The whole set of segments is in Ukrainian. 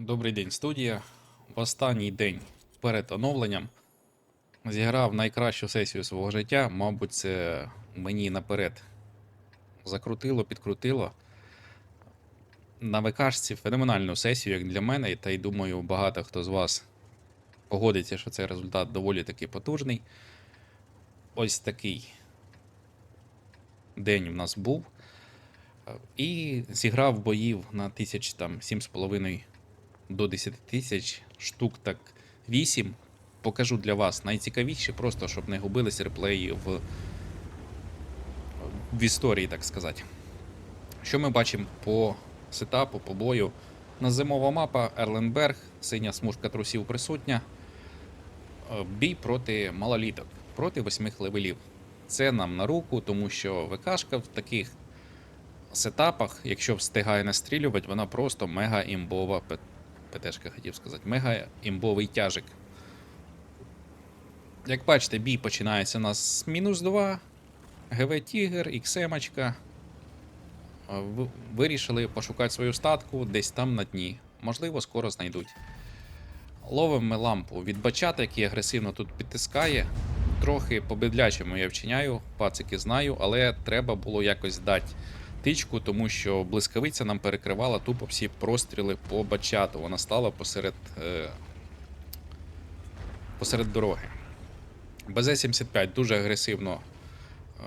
Добрий день, студія. В останній день перед оновленням зіграв найкращу сесію свого життя. Мабуть, це мені наперед закрутило, підкрутило. На ВКшці феноменальну сесію, як для мене, та й думаю, багато хто з вас погодиться, що цей результат доволі таки потужний. Ось такий день в нас був. І зіграв боїв на тисяч там 7,5 до 10 тисяч, штук так 8. Покажу для вас найцікавіші, просто щоб не губились реплеї в, в історії, так сказати. Що ми бачимо по сетапу, по бою? На зимова мапа Ерленберг, синя смужка трусів присутня. Е, Бій проти малоліток, проти восьмих левелів. Це нам на руку, тому що ВКшка в таких сетапах, якщо встигає настрілювати, вона просто мега імбова ПТшка хотів сказати, мега імбовий тяжик. Як бачите, бій починається у нас з мінус 2. ГВ Тігр, XM. Вирішили пошукати свою статку десь там на дні. Можливо, скоро знайдуть. Ловимо лампу від бачата, який агресивно тут підтискає. Трохи по-бедлячому я вчиняю, пацики знаю, але треба було якось дати тичку, тому що блискавиця нам перекривала тупо всі простріли по бачату. Вона стала посеред, е, посеред дороги. БЗ-75 дуже агресивно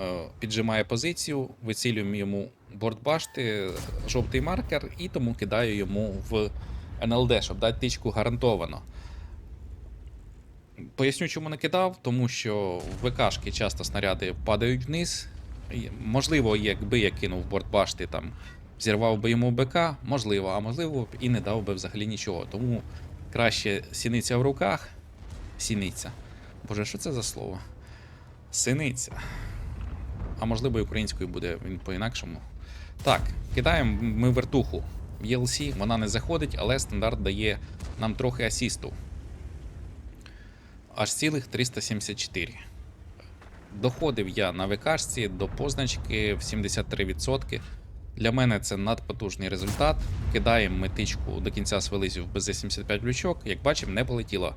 е, піджимає позицію, вицілюємо йому бортбашти, жовтий маркер, і тому кидаю йому в НЛД, щоб дати тичку гарантовано. Поясню, чому не кидав, тому що в ВКшки часто снаряди падають вниз. Можливо, якби я кинув бортбашти, там зірвав би йому БК, можливо, а можливо б і не дав би взагалі нічого. Тому краще сіниця в руках. Сіниця. Боже, що це за слово? Синиця. А можливо, і українською буде він по-інакшому. Так, кидаємо ми вертуху в вона не заходить, але стандарт дає нам трохи асісту. Аж цілих 374. Доходив я на ВКшці до позначки в 73%. Для мене це надпотужний результат. Кидаємо ми тичку до кінця свелизів без 75 лючок. Як бачимо, не полетіло.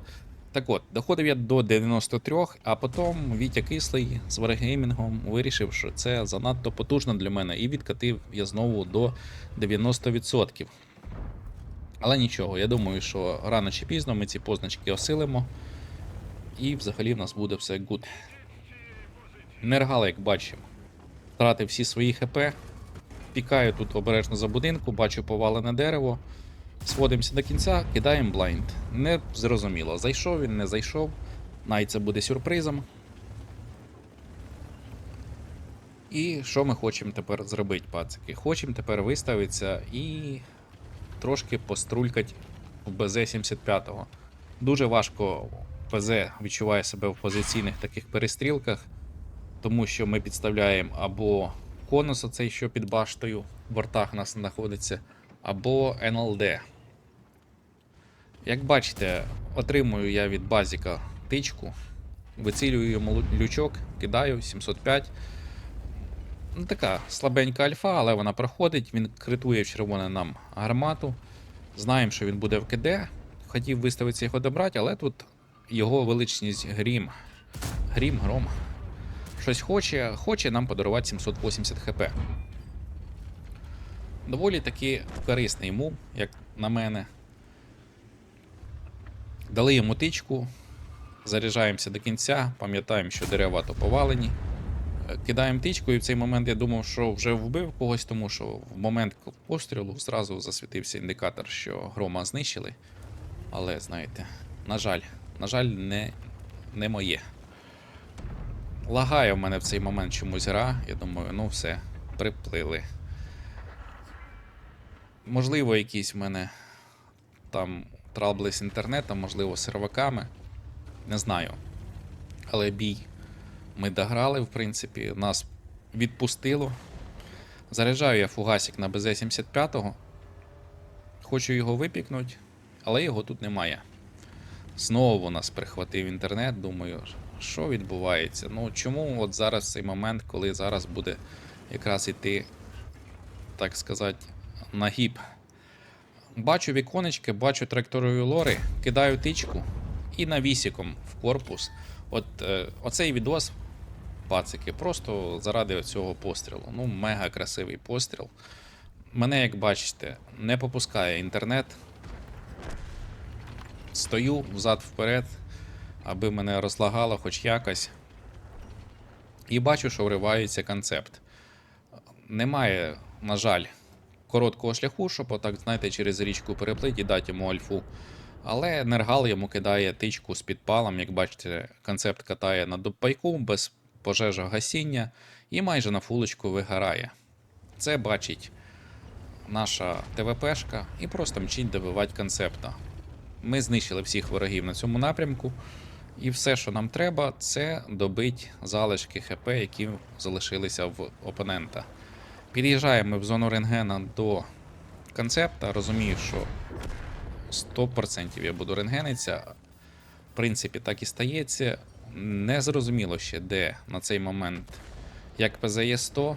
Так от, доходив я до 93, а потім Вітя Кислий з Wargaming вирішив, що це занадто потужно для мене, і відкатив я знову до 90%. Але нічого, я думаю, що рано чи пізно ми ці позначки осилимо. І взагалі в нас буде все гуд. Нергал, як бачимо, втратив всі свої ХП. Пікаю тут обережно за будинку, бачу повалене дерево. Сходимося до кінця, кидаємо блайнд. Не зрозуміло, зайшов він, не зайшов. Най це буде сюрпризом. І що ми хочемо тепер зробити, пацики? Хочемо тепер виставитися і трошки пострулькать в БЗ-75. Дуже важко ПЗ відчуває себе в позиційних таких перестрілках, тому що ми підставляємо або конус, оцей, що під баштою в бортах у нас знаходиться, або НЛД. Як бачите, отримую я від базіка тичку, вицілюю йому лючок, кидаю 705. Ну, така слабенька альфа, але вона проходить. Він критує в червоне нам гармату. Знаємо, що він буде в КД. Хотів виставитися його добрати, але тут його величність грім. Грім, гром. Щось хоче, хоче нам подарувати 780 хп. Доволі таки корисний мув, як на мене. Дали йому тичку, заряджаємося до кінця, пам'ятаємо, що дерева то повалені. Е, Кидаємо тичку, і в цей момент я думав, що вже вбив когось, тому що в момент пострілу зразу засвітився індикатор, що грома знищили. Але знаєте, на жаль, на жаль, не, не моє. Лагає в мене в цей момент чомусь гра. Я думаю, ну все, приплили. Можливо, якісь в мене там трабли з інтернетом, можливо, з серваками. Не знаю. Але бій ми дограли, в принципі, нас відпустило. Заряджаю я фугасик на БЗ-75. Хочу його випікнути, але його тут немає. Знову нас прихватив інтернет. Думаю, що відбувається? Ну чому от зараз цей момент, коли зараз буде якраз іти, так сказати, нагіб Бачу віконечки, бачу траєкторію лори, кидаю тичку і навісіком в корпус. От е, оцей відос, пацики, просто заради цього пострілу. Ну, мега красивий постріл. Мене, як бачите, не попускає інтернет. Стою взад-вперед, аби мене розлагало хоч якось. І бачу, що вривається концепт. Немає, на жаль, короткого шляху, щоб отак, знаєте, через річку переплити і дати йому альфу. Але Нергал йому кидає тичку з підпалом, як бачите, концепт катає на допайку без пожежогасіння і майже на фулочку вигорає. Це бачить наша ТВПшка і просто мчить добивати концепта. Ми знищили всіх ворогів на цьому напрямку, і все, що нам треба, це добити залишки ХП, які залишилися в опонента. Під'їжджаємо в зону рентгена до концепта. Розумію, що 100% я буду рентгениться. В принципі, так і стається. Не зрозуміло ще, де на цей момент як ПЗЄ 100,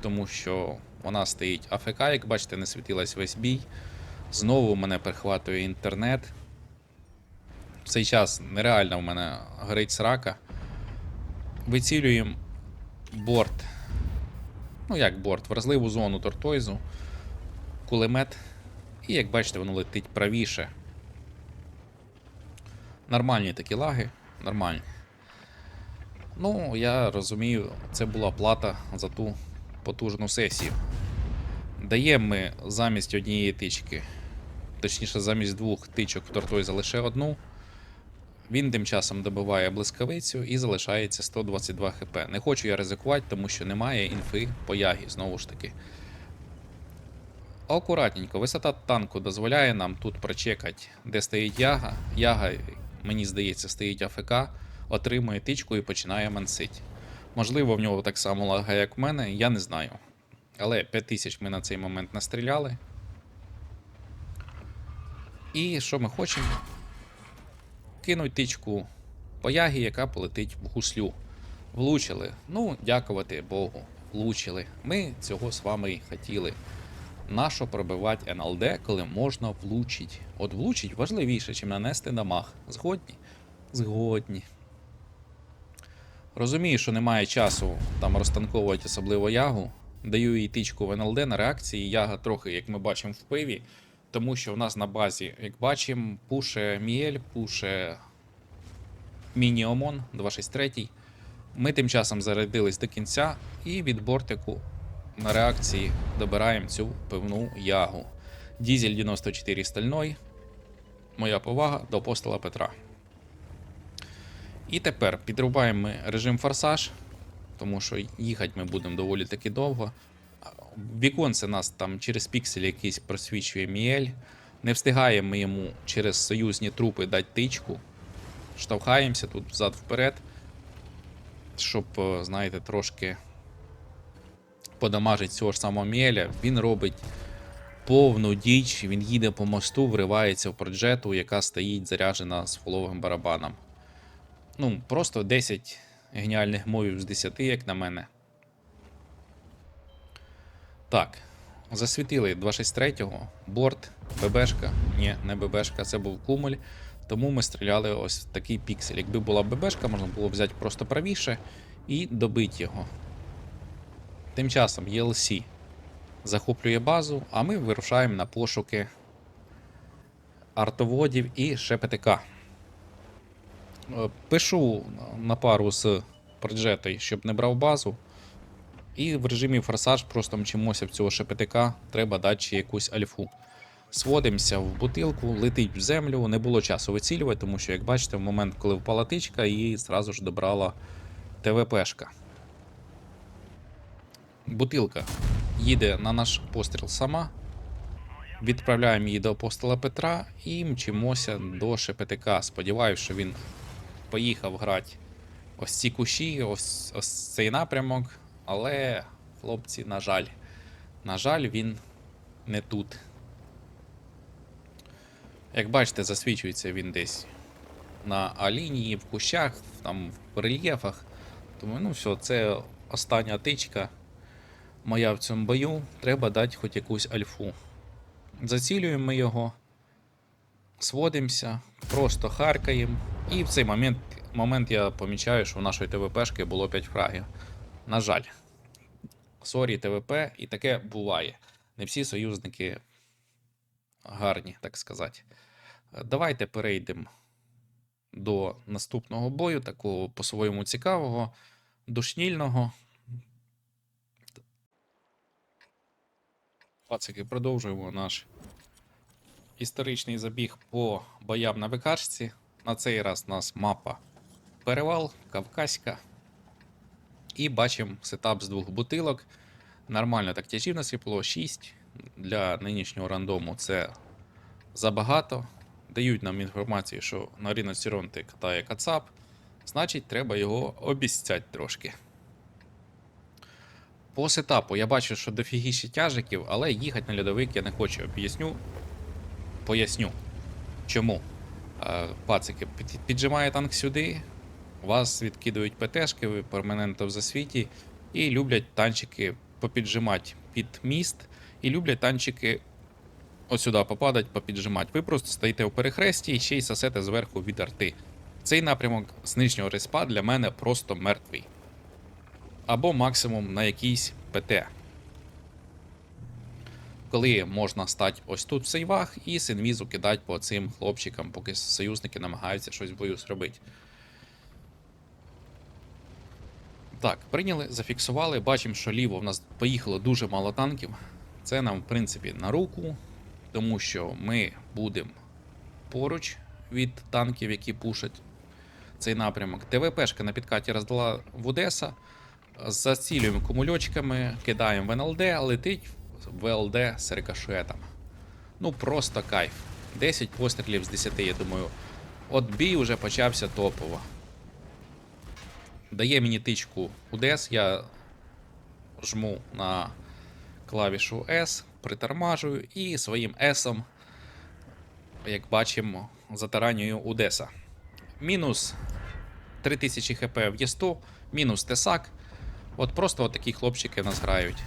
тому що вона стоїть АФК, як бачите, не світилась весь бій. Знову мене перехватує інтернет. В цей час нереально в мене горить срака. Вицілюємо борт. Ну, як борт, вразливу зону тортойзу, кулемет. І як бачите, воно летить правіше. Нормальні такі лаги, нормальні. Ну, я розумію, це була плата за ту потужну сесію. Даємо ми замість однієї тички, точніше, замість двох тичок в Тортойза лише одну. Він тим часом добиває блискавицю і залишається 122 хп. Не хочу я ризикувати, тому що немає інфи по ягі, знову ж таки. Акуратненько, висота танку дозволяє нам тут прочекати, де стоїть яга. Яга, мені здається, стоїть АФК, отримує тичку і починає мансить. Можливо, в нього так само лага, як в мене, я не знаю. Але 5000 ми на цей момент настріляли. І що ми хочемо? Кинуть тичку по яка полетить в гуслю. Влучили. Ну, дякувати Богу. Влучили. Ми цього з вами і хотіли. Нащо пробивати НЛД, коли можна влучити? От влучить важливіше, ніж нанести дамаг. Згодні? Згодні. Розумію, що немає часу там розтанковувати особливо ягу. Даю їй тичку в НЛД на реакції. Яга трохи, як ми бачимо, в пиві. Тому що в нас на базі, як бачимо, пуше Міель, пуше Міні-Омон 263. Ми тим часом зарядились до кінця і від бортику на реакції добираємо цю пивну ягу. Дізель 94 стальной. Моя повага до апостола Петра. І тепер підрубаємо ми режим форсаж, тому що їхати ми будемо доволі таки довго. Віконце нас там через піксель якийсь просвічує Міель. Не встигаємо йому через союзні трупи дати тичку. Штовхаємося тут взад-вперед, щоб, е, знаєте, трошки подамажить цього ж самого Міеля. Він робить повну діч, він їде по мосту, вривається в проджету, яка стоїть заряджена з фоловим барабаном. Ну, просто 10 геніальних мовів з 10, як на мене. Так. Засвітили 263-го, борт, ББшка. Ні, не ББшка, це був кумуль. Тому ми стріляли ось в такий піксель. Якби була ББшка, можна було взяти просто правіше і добити його. Тим часом ELC захоплює базу, а ми вирушаємо на пошуки артоводів і ШПТК. Е, Пишу на пару з проджетою, щоб не брав базу. І в режимі форсаж просто мчимося в цього ШПТК, треба дати ще якусь альфу. Сводимося в бутилку, летить в землю, не було часу вицілювати, тому що, як бачите, в момент, коли впала тичка, її зразу ж добрала ТВПшка. Бутилка їде на наш постріл сама. Відправляємо її до апостола Петра і мчимося до ШПТК. Сподіваюся, що він поїхав грати ось ці кущі, ось, ось цей напрямок. Але, хлопці, на жаль, на жаль, він не тут. Як бачите, засвічується він десь на А-лінії, в кущах, там в рельєфах. Тому, ну все, це остання тичка моя в цьому бою. Треба дати хоч якусь альфу. Зацілюємо ми його, сводимося, просто харкаємо. І в цей момент, момент я помічаю, що в нашої ТВПшки було 5 фрагів. На жаль. Сорі, ТВП, і таке буває. Не всі союзники гарні, так сказати. Давайте перейдемо до наступного бою, такого по-своєму цікавого, душнільного. Пацики, продовжуємо наш історичний забіг по боям на викачці. На цей раз у нас мапа Перевал, Кавказька. І бачимо сетап з двох бутилок. Нормально так тяжів на світло 6. Для нинішнього рандому це забагато. Дають нам інформацію, що на ріноцеронти катає кацап. Значить, треба його обіцяти трошки. По сетапу я бачу, що дофігіші тяжиків, але їхати на льодовик я не хочу. Об'ясню. Поясню. Чому? Е, Пацики, піджимає танк сюди, вас відкидують ПТшки, ви перманентно в засвіті, і люблять танчики попіджимати під міст, і люблять танчики от сюди попадать, попіджимати. Ви просто стоїте у перехресті і ще й сосете зверху від арти. Цей напрямок з нижнього респа для мене просто мертвий. Або максимум на якийсь ПТ. Коли можна стати ось тут в сейвах і з інвізу кидати по цим хлопчикам, поки союзники намагаються щось в бою зробити. Так, прийняли, зафіксували. Бачимо, що ліво в нас поїхало дуже мало танків. Це нам, в принципі, на руку, тому що ми будемо поруч від танків, які пушать цей напрямок. ТВПшка на підкаті роздала в Одеса. Зацілюємо кумульочками, кидаємо в НЛД, летить в ЛД з рикошетом. Ну просто кайф. 10 пострілів з 10, я думаю. От бій вже почався топово. Дає мені тичку УДС, я жму на клавішу S, притормажую і своїм S, як бачимо, затаранюю Удеса. Мінус 3000 хп в Є100, мінус Тесак. От просто от такі хлопчики нас грають.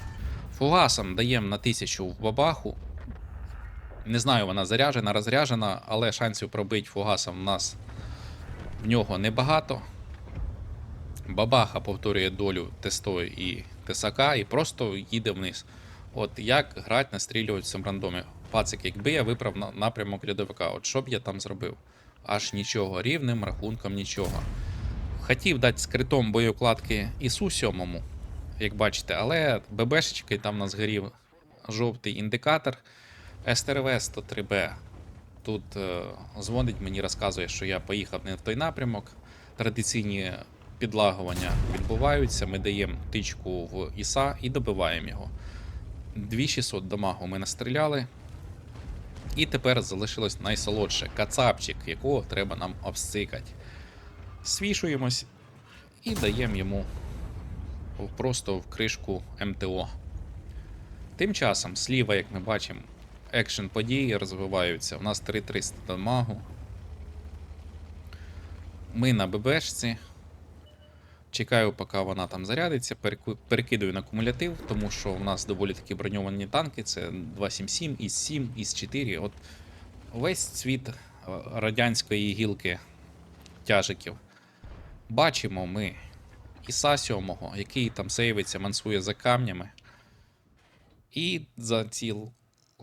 Фугасом даємо на 1000 в бабаху. Не знаю, вона заряжена, розряжена, але шансів пробити фугасом в нас в нього небагато. Бабаха повторює долю Тесто і Тесака і просто їде вниз. От як грати, настрілювати в цьому рандомі. Пацик, якби я виправ на- напрямок рядовика, от що б я там зробив? Аж нічого, рівним рахунком нічого. Хотів дати скритом боєукладки ІСУ 7, як бачите, але ББшечки там нас згорів жовтий індикатор. СТРВ 103Б тут е, дзвонить мені, розказує, що я поїхав не в той напрямок. Традиційні підлагування відбуваються. Ми даємо тичку в ІСА і добиваємо його. 2600 дамагу ми настріляли. І тепер залишилось найсолодше кацапчик, якого треба нам обсикати. Свішуємось і даємо йому просто в кришку МТО. Тим часом, зліва, як ми бачимо, екшен події розвиваються. У нас 3300 дамагу. Ми на ББшці. Чекаю, поки вона там зарядиться, перекидую на кумулятив, тому що в нас доволі такі броньовані танки. Це 277, ІС-7, ІС-4. От весь цвіт е, радянської гілки тяжиків. Бачимо ми Іса 7, який там сейвиться, мансує за камнями. І за ці,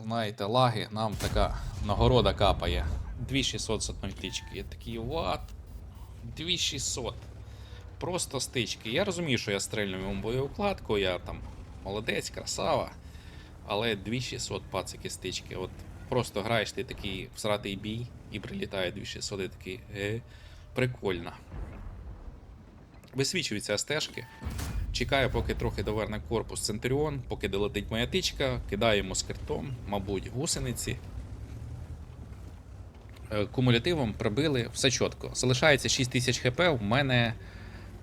знаєте, лаги нам така нагорода капає. 2600 з тички. Я такий, what? 2600. Просто стички. Я розумію, що я стрельну йому боєукладку, я там молодець, красава. Але 2600 пацики стички. От просто граєш ти такий всратий бій і прилітає 2600 і такий. Е, прикольно. Висвічуються стежки. Чекаю, поки трохи доверне корпус Центуріон, поки долетить моя тичка, кидаємо скритом, мабуть, гусениці. Е, Кумулятивом прибили, все чітко. Залишається 6000 хп. У мене,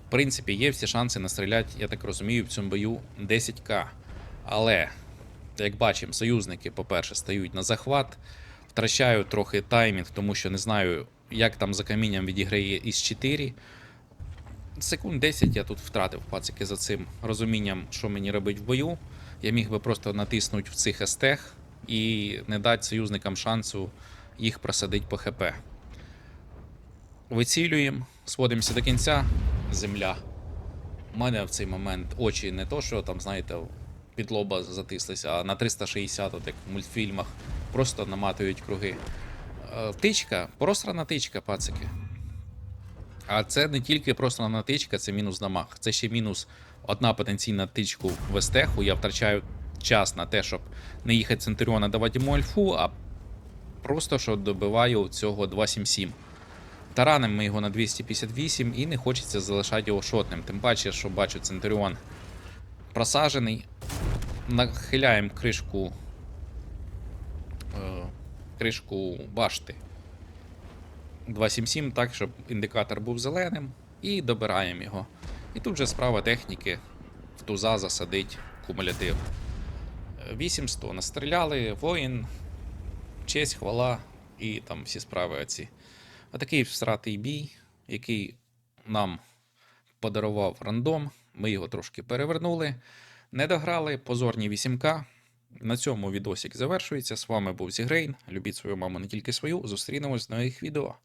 в принципі, є всі шанси настріляти, я так розумію, в цьому бою 10к. Але, як бачимо, союзники, по-перше, стають на захват. Втрачаю трохи таймінг, тому що не знаю, як там за камінням відіграє із 4. Секунд 10 я тут втратив пацики за цим розумінням, що мені робить в бою. Я міг би просто натиснути в цих естех і не дати союзникам шансу їх просадити по ХП. Вицілюємо, сводимося до кінця. Земля. У мене в цей момент очі не то, що там, знаєте, під лоба затислися, а на 360, от як в мультфільмах, просто наматують круги. Е, Тичка, просрана тичка, пацики. А це не тільки просто на тичка, це мінус дамаг. Це ще мінус одна потенційна тичку в естеху. Я втрачаю час на те, щоб не їхати Центуріона давати йому альфу, а просто що добиваю цього 277. Тараним ми його на 258 і не хочеться залишати його шотним. Тим паче, що бачу Центуріон просажений. Нахиляємо кришку. Е, кришку башти 277 так, щоб індикатор був зеленим, і добираємо його. І тут же справа техніки в туза засадить кумулятив. Е, 800 настріляли, воїн, честь, хвала і там всі справи оці. Такий всратий бій, який нам подарував рандом. Ми його трошки перевернули. Не дограли, позорні 8К. На цьому відосик завершується. З вами був Зігрейн. Любіть свою маму не тільки свою. Зустрінемось в нових відео.